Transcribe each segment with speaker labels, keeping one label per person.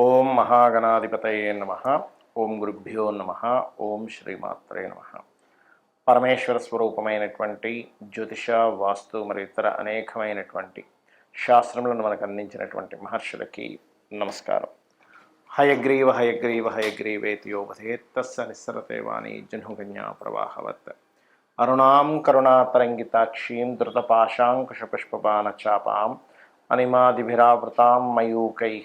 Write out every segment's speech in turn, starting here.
Speaker 1: ఓం మహాగణాధిపతయే నమ. ఓం గురుభ్యో నమ. ఓం శ్రీమాత్రే నమ. పరమేశ్వర స్వరూపమైనటువంటి జ్యోతిష వాస్తు మరియు ఇతర అనేకమైనటువంటి శాస్త్రములను మనకు అందించినటువంటి మహర్షులకి నమస్కారం. హయగ్రీవ హయగ్రీవ హయగ్రీవేతియోపధేత్తస్స నిస్సరతే వాణి జహ్నుగన్యా ప్రవాహవత్. అరుణాం కరుణాతరంగితాక్షీం ధృతపాశాంకుశపుష్పబాణచాపాం అనిమాదిభిరావృతాం మయూకై.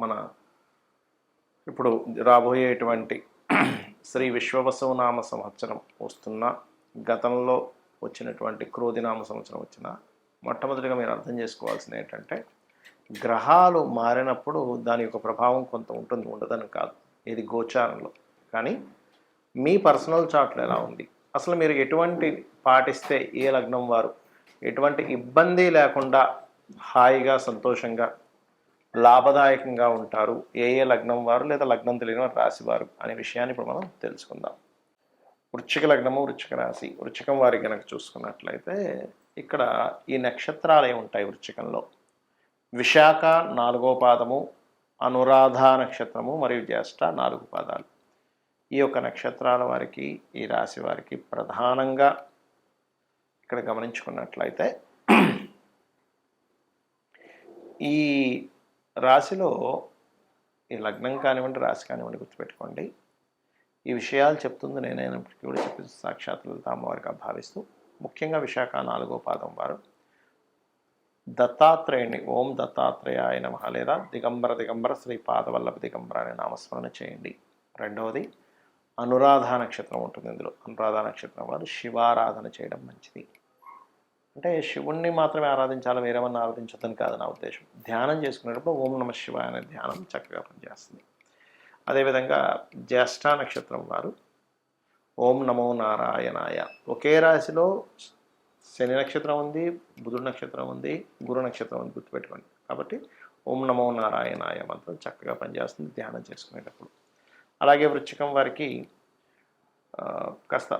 Speaker 1: మన ఇప్పుడు రాబోయేటువంటి శ్రీ విశ్వవసవనామ సంవత్సరం వస్తున్న గతంలో వచ్చినటువంటి క్రోధినామ సంవత్సరం వచ్చిన మొట్టమొదటిగా మీరు అర్థం చేసుకోవాల్సింది ఏంటంటే గ్రహాలు మారినప్పుడు దాని యొక్క ప్రభావం కొంత ఉంటుంది ఉండదని కాదు. ఇది గోచారంలో. కానీ మీ పర్సనల్ చార్ట్లో ఎలా ఉంది? అసలు మీరు ఎటువంటి పాటిస్తే ఏ లగ్నం వారు? ఎటువంటి ఇబ్బంది లేకుండా హాయిగా సంతోషంగా లాభదాయకంగా ఉంటారు. ఏ ఏ లగ్నం వారు లేదా లగ్నం తెలియని వారు రాశివారు అనే విషయాన్ని ఇప్పుడు మనం తెలుసుకుందాం. వృచ్చిక లగ్నము వృచ్చిక రాశి. వృచ్చికం వారి కనుక చూసుకున్నట్లయితే ఇక్కడ ఈ నక్షత్రాలు ఉంటాయి వృచ్చికంలో విశాఖ నాలుగో పాదము అనురాధ నక్షత్రము మరియు జ్యేష్ఠ నాలుగు పాదాలు. ఈ యొక్క నక్షత్రాల వారికి ఈ రాశి వారికి ప్రధానంగా ఇక్కడ గమనించుకున్నట్లయితే ఈ రాశిలో ఈ లగ్నం కానివ్వండి రాశి కానివ్వండి గుర్తుపెట్టుకోండి. ఈ విషయాలు చెప్తుంది నేనైనప్పటికీ కూడా చెప్పి సాక్షాత్ అమ్మవారిగా భావిస్తూ ముఖ్యంగా విశాఖ నాలుగో పాదం వారు. దత్తాత్రేయుని ఓం దత్తాత్రేయాయ నమ లేదా దిగంబర దిగంబర శ్రీ పాదవల్లభ దిగంబర అనే నామస్మరణ చేయండి. రెండవది అనురాధ నక్షత్రం ఉంటుంది ఇందులో. అనురాధ నక్షత్రం వారు శివారాధన చేయడం మంచిది. అంటే శివుణ్ణి మాత్రమే ఆరాధించాలి? వేరేమన్నా ఆరాధించొద్దని కాదు నా ఉద్దేశం. ధ్యానం చేసుకునేటప్పుడు ఓం నమ శివాయ అనే ధ్యానం చక్కగా పనిచేస్తుంది. అదేవిధంగా జ్యేష్ఠ నక్షత్రం వారు ఓం నమో నారాయణాయ. ఒకే రాశిలో శని నక్షత్రం ఉంది బుధుడు నక్షత్రం ఉంది గురు నక్షత్రం ఉంది గుర్తుపెట్టుకోండి. కాబట్టి ఓం నమో నారాయణాయ మంత్రం చక్కగా పనిచేస్తుంది ధ్యానం చేసుకునేటప్పుడు. అలాగే వృచ్చికం వారికి కాస్త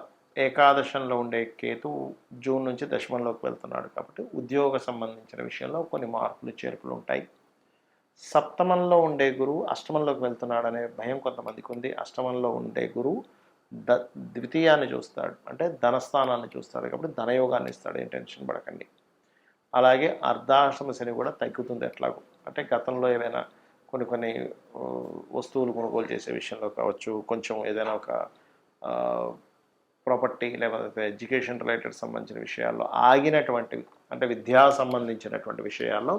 Speaker 1: ఏకాదశంలో ఉండే కేతు జూన్ నుంచి దశమంలోకి వెళ్తున్నాడు కాబట్టి ఉద్యోగ సంబంధించిన విషయంలో కొన్ని మార్పులు చేర్పులు ఉంటాయి. సప్తమంలో ఉండే గురువు అష్టమంలోకి వెళ్తున్నాడు అనే భయం కొంతమందికి ఉంది. అష్టమంలో ఉండే గురువు ద ద్వితీయాన్ని చూస్తాడు. అంటే ధనస్థానాన్ని చూస్తాడు కాబట్టి ధనయోగాన్ని ఇస్తాడు. ఏం టెన్షన్ పడకండి. అలాగే అర్ధాష్టమ శని కూడా తగ్గుతుంది ఎట్లాగో. అంటే గతంలో ఏదైనా కొన్ని కొన్ని వస్తువులు కొనుగోలు చేసే విషయంలో కావచ్చు కొంచెం ఏదైనా ఒక ప్రాపర్టీ లేకపోతే ఎడ్యుకేషన్ రిలేటెడ్ సంబంధించిన విషయాల్లో ఆగినటువంటివి అంటే విద్యా సంబంధించినటువంటి విషయాల్లో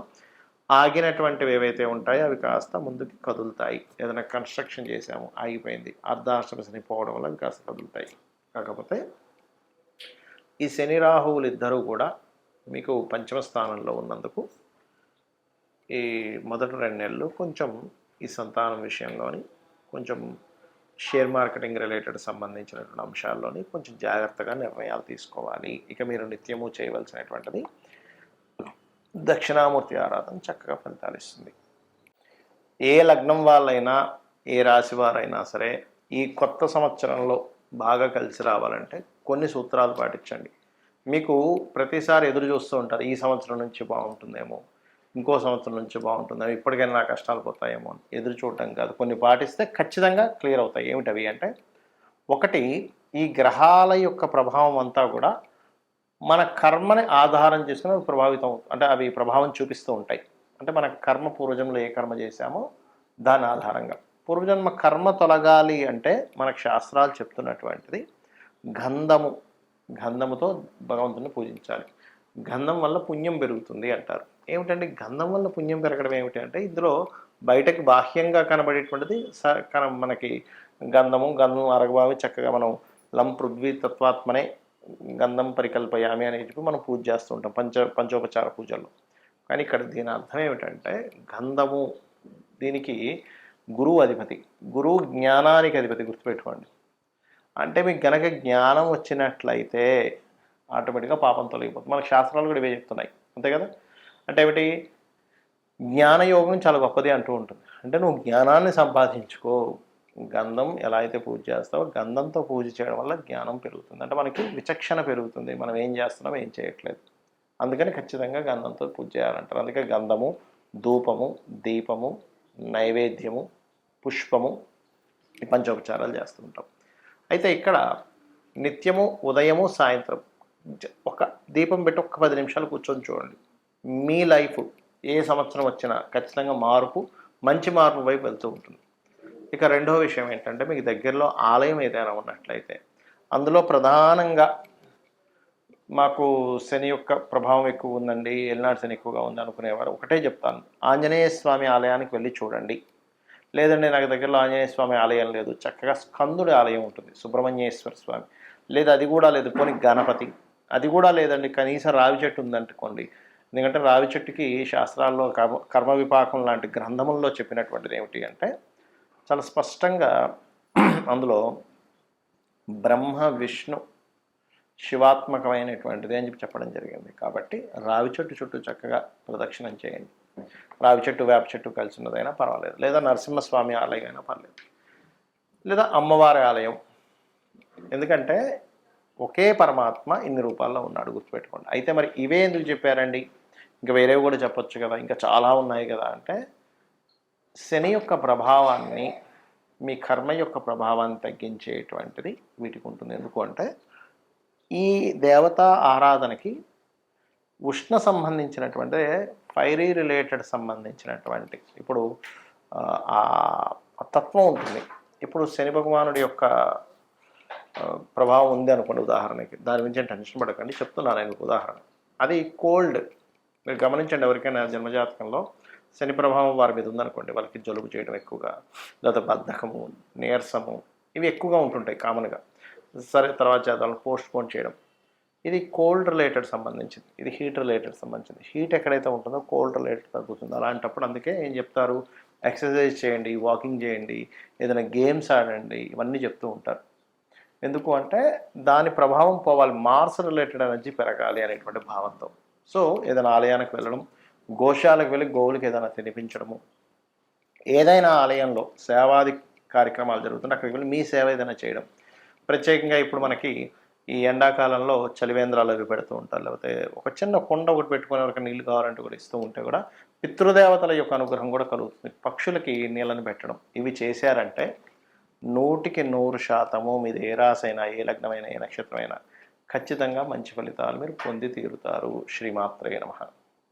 Speaker 1: ఆగినటువంటివి ఏవైతే ఉంటాయో అవి కాస్త ముందుకు కదులుతాయి. ఏదైనా కన్స్ట్రక్షన్ చేసాము ఆగిపోయింది అర్ధాష్టమ శని పోవడం వల్ల అవి కాస్త కదులుతాయి. కాకపోతే ఈ శని రాహువులు ఇద్దరూ కూడా మీకు పంచమ స్థానంలో ఉన్నందుకు ఈ మొదటి రెండు నెలలు కొంచెం ఈ సంతానం విషయంలోని కొంచెం షేర్ మార్కెటింగ్ రిలేటెడ్ సంబంధించినటువంటి అంశాల్లోని కొంచెం జాగ్రత్తగా నిర్ణయాలు తీసుకోవాలి. ఇక మీరు నిత్యము చేయవలసినటువంటిది దక్షిణామూర్తి ఆరాధన చక్కగా ఫలితాలు ఇస్తుంది. ఏ లగ్నం వాళ్ళైనా ఏ రాశి వారైనా సరే ఈ కొత్త సంవత్సరంలో బాగా కలిసి రావాలంటే కొన్ని సూత్రాలు పాటించండి. మీకు ప్రతిసారి ఎదురు చూస్తూ ఉంటారు ఈ సంవత్సరం నుంచి బాగుంటుందేమో. ఇంకో సంవత్సరం నుంచి బాగుంటుంది. ఇప్పటికైనా నా కష్టాలు పోతాయేమో అని. ఎదురు చూడటం కాదు. కొన్ని పాటిస్తే ఖచ్చితంగా క్లియర్ అవుతాయి. ఏమిటవి అంటే ఒకటి ఈ గ్రహాల యొక్క ప్రభావం అంతా కూడా మన కర్మని ఆధారం చేసుకుని అవి ప్రభావితం అంటే అవి ప్రభావం చూపిస్తూ ఉంటాయి. అంటే మన కర్మ పూర్వజంలో ఏ కర్మ చేశామో దాని ఆధారంగా. పూర్వజన్మ కర్మ తొలగాలి అంటే మనకు శాస్త్రాలు చెప్తున్నటువంటిది గంధము. గంధముతో భగవంతుని పూజించాలి. గంధం వల్ల పుణ్యం పెరుగుతుంది అంటారు. ఏమిటంటే గంధం వల్ల పుణ్యం పెరగడం ఏమిటి అంటే ఇందులో బయటకు బాహ్యంగా కనబడేటువంటిది స కన మనకి గంధము గంధం అరగబావి చక్కగా మనం లం పృథ్వీ తత్వాత్మనే గంధం పరికల్పయామి అని చెప్పి మనం పూజ చేస్తూ ఉంటాం పంచ పంచోపచార పూజల్లో. కానీ ఇక్కడ దీని అర్థం ఏమిటంటే గంధము దీనికి గురువు అధిపతి గురువు జ్ఞానానికి అధిపతి గుర్తుపెట్టుకోండి. అంటే మీకు గనక జ్ఞానం వచ్చినట్లయితే ఆటోమేటిక్గా పాపం తొలగిపోతుంది. మనకు శాస్త్రాలు కూడా ఇవే చెప్తున్నాయి అంతే కదా? అంటే ఏమిటి? జ్ఞానయోగం చాలా గొప్పది అంటూ ఉంటుంది. అంటే నువ్వు జ్ఞానాన్ని సంపాదించుకో. గంధం ఎలా అయితే పూజ చేస్తావో గంధంతో పూజ చేయడం వల్ల జ్ఞానం పెరుగుతుంది. అంటే మనకి విచక్షణ పెరుగుతుంది. మనం ఏం చేస్తున్నాం ఏం చేయట్లేదు. అందుకని ఖచ్చితంగా గంధంతో పూజ చేయాలంటారు. అందుకే గంధము ధూపము దీపము నైవేద్యము పుష్పము ఈ పంచోపచారాలు చేస్తుంటాం అయితే ఇక్కడ నిత్యము ఉదయము సాయంత్రం. ఒక దీపం పెట్టి ఒక పది నిమిషాలు కూర్చొని చూడండి. మీ లైఫ్ ఏ సంవత్సరం వచ్చినా ఖచ్చితంగా మార్పు మంచి మార్పు వైపు వెళ్తూ ఉంటుంది. ఇక రెండో విషయం ఏంటంటే మీకు దగ్గరలో ఆలయం ఏదైనా ఉన్నట్లయితే అందులో ప్రధానంగా మాకు శని యొక్క ప్రభావం ఎక్కువ ఉందండి ఎల్నాడు శని ఎక్కువగా ఉంది అనుకునేవారు. ఒకటే చెప్తాను ఆంజనేయ స్వామి ఆలయానికి వెళ్ళి చూడండి. లేదండి నాకు దగ్గరలో ఆంజనేయ స్వామి ఆలయం లేదు చక్కగా స్కందుడి ఆలయం ఉంటుంది సుబ్రహ్మణ్యేశ్వర స్వామి. లేదా అది కూడా లేదు పోనీ గణపతి. అది కూడా లేదండి కనీసం రావి చెట్టు ఉందనుకోండి ఎందుకంటే రావి చెట్టుకి శాస్త్రాల్లో కర్మ కర్మ విపాకం లాంటి గ్రంథముల్లో చెప్పినటువంటిది ఏమిటి అంటే చాలా స్పష్టంగా అందులో బ్రహ్మ విష్ణు శివాత్మకమైనటువంటిది అని చెప్పి చెప్పడం జరిగింది. కాబట్టి రావి చెట్టు చుట్టూ చక్కగా ప్రదక్షిణం చేయండి. రావి చెట్టు వేప చెట్టు కలిసి ఉన్నదైనా పర్వాలేదు. లేదా నరసింహస్వామి ఆలయం అయినా పర్లేదు. లేదా అమ్మవారి ఆలయం. ఎందుకంటే ఒకే పరమాత్మ ఇన్ని రూపాల్లో ఉన్నాడు గుర్తుపెట్టుకోండి. అయితే మరి ఇవే ఎందుకు చెప్పారండి? ఇంకా వేరేవి కూడా చెప్పొచ్చు కదా ఇంకా చాలా ఉన్నాయి కదా. అంటే శని యొక్క ప్రభావాన్ని మీ కర్మ యొక్క ప్రభావాన్ని తగ్గించేటువంటిది వీటికి ఉంటుంది. ఎందుకు అంటే ఈ దేవతా ఆరాధనకి ఉష్ణ సంబంధించినటువంటి ఫైరీ రిలేటెడ్ సంబంధించినటువంటి ఇప్పుడు ఆ, తత్వం ఉంటుంది. ఇప్పుడు శని భగవానుడి యొక్క ప్రభావం ఉంది అనుకోండి ఉదాహరణకి. దాని గురించి టెన్షన్ పడకండి చెప్తున్నాను నేను ఉదాహరణ. అది కోల్డ్ మీరు గమనించండి ఎవరికైనా జన్మజాతకంలో శని ప్రభావం వారి మీద ఉందనుకోండి వాళ్ళకి జలుబు చేయడం ఎక్కువగా లేదా బద్ధకము నీరసము ఇవి ఎక్కువగా ఉంటుంటాయి కామన్గా. సరే తర్వాత చేద్దాం పోస్ట్ పోన్ చేయడం. ఇది కోల్డ్ రిలేటెడ్ సంబంధించింది. ఇది హీట్ రిలేటెడ్ సంబంధించింది. హీట్ ఎక్కడైతే ఉంటుందో కోల్డ్ రిలేటెడ్ తగ్గుతుంది. అలాంటప్పుడు అందుకే ఏం చెప్తారు? ఎక్సర్సైజ్ చేయండి వాకింగ్ చేయండి ఏదైనా గేమ్స్ ఆడండి ఇవన్నీ చెప్తూ ఉంటారు. ఎందుకు అంటే దాని ప్రభావం పోవాలి. మార్స్ రిలేటెడ్ ఎనర్జీ పెరగాలి అనేటువంటి భావంతో. సో ఏదైనా ఆలయానికి వెళ్ళడం గోశాలకు వెళ్ళి గోవులకి ఏదైనా తినిపించడము ఏదైనా ఆలయంలో సేవాది కార్యక్రమాలు జరుగుతుంటే అక్కడికి వెళ్ళి మీ సేవ ఏదైనా చేయడం. ప్రత్యేకంగా ఇప్పుడు మనకి ఈ ఎండాకాలంలో చలివేంద్రాలు అవి పెడుతూ ఉంటారు. లేకపోతే ఒక చిన్న కొండ ఒకటి పెట్టుకుని ఎవరికి నీళ్ళు కావాలంటే కూడా ఇస్తూ ఉంటే కూడా పితృదేవతల యొక్క అనుగ్రహం కూడా కలుగుతుంది. పక్షులకి నీళ్ళని పెట్టడం. ఇవి చేశారంటే నూటికి నూరు శాతము మీది ఏ రాసైనా ఏ లగ్నమైనా ఏ నక్షత్రమైనా ఖచ్చితంగా మంచి ఫలితాలు మీరు పొంది తీరుతారు. శ్రీమాత్రే నమ.